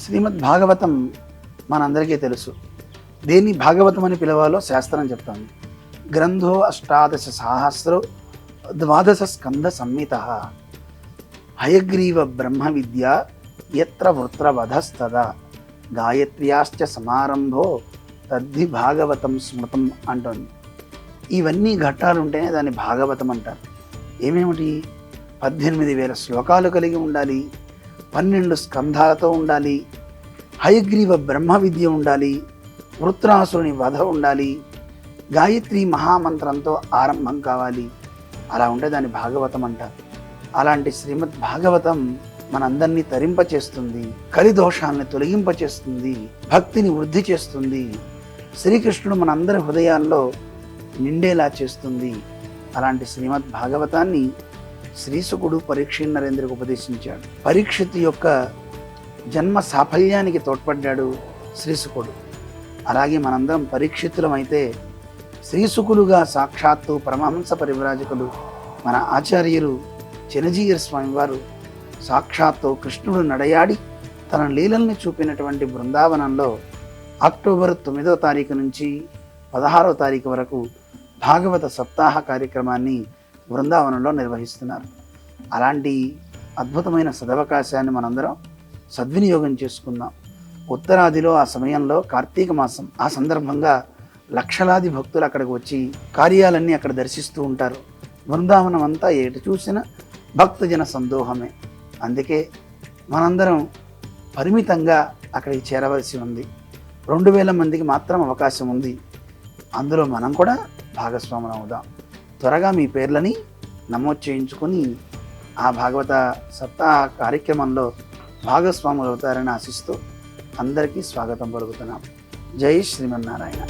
శ్రీమద్ భాగవతం మనందరికీ తెలుసు. దేన్ని భాగవతం అని పిలవాలో శాస్త్రం చెప్తాను గ్రంథో అష్టాదశ సహస్రో ద్వాదశ స్కంద సంహిత. హయగ్రీవ బ్రహ్మ విద్య ఎత్ర వృత్రవధస్తదా గాయత్ర్యాశ్చ సమారంభో తద్ది భాగవతం స్మృతం అంటుంది. ఇవన్నీ ఘట్టాలు ఉంటేనే దాన్ని భాగవతం అంటారు. ఏమేమిటి? పద్దెనిమిది వేల శ్లోకాలు కలిగి ఉండాలి. పన్నెండు స్కంధాలతో ఉండాలి. హయగ్రీవ బ్రహ్మ విద్య ఉండాలి. వృత్రాసురుని వధ ఉండాలి. గాయత్రి మహామంత్రంతో ఆరంభం కావాలి. అలా ఉంటే దాన్ని భాగవతం అంటారు అలాంటి శ్రీమద్ భాగవతం మనందరినీ తరింపచేస్తుంది కలిదోషాన్ని తొలగింపచేస్తుంది భక్తిని వృద్ధి చేస్తుంది. శ్రీకృష్ణుడు మనందరి హృదయాల్లో నిండేలా చేస్తుంది. అలాంటి శ్రీమద్ భాగవతాన్ని శ్రీసుకుడు పరీక్ష నరేంద్రకు ఉపదేశించాడు. పరీక్షిత్ యొక్క జన్మ సాఫల్యానికి తోడ్పడ్డాడు శ్రీసుకుడు అలాగే మనందరం పరీక్షితులమైతే శ్రీసుకులుగా సాక్షాత్తు పరమహంస పరివిరాజకులు మన ఆచార్యులు చినజీయర స్వామి వారు సాక్షాత్తు కృష్ణుడు నడయాడి తన లీలల్ని చూపినటువంటి బృందావనంలో అక్టోబర్ తొమ్మిదో తారీఖు నుంచి పదహారో తారీఖు వరకు భాగవత సప్తాహ కార్యక్రమాన్ని బృందావనంలో నిర్వహిస్తున్నారు. అలాంటి అద్భుతమైన సదవకాశాన్ని మనందరం సద్వినియోగం చేసుకుందాం. ఉత్తరాదిలో ఆ సమయంలో కార్తీక మాసం ఆ సందర్భంగా లక్షలాది భక్తులు అక్కడికి వచ్చి కార్యాలన్నీ అక్కడ దర్శిస్తూ ఉంటారు. బృందావనం అంతా ఏటు చూసినా భక్తజన సందోహమే. అందుకే మనందరం పరిమితంగా అక్కడికి చేరవలసి ఉంది. రెండు వేల మందికి మాత్రం అవకాశం ఉంది. అందులో మనం కూడా భాగస్వాములు అవుదాం. త్వరగా మీ పేర్లని నమోదు చేయించుకొని ఆ భాగవత సప్తాహ కార్యక్రమంలో భాగస్వాములు అవుతారని ఆశిస్తూ అందరికీ స్వాగతం పలుకుతున్నాం. జై శ్రీమన్నారాయణ.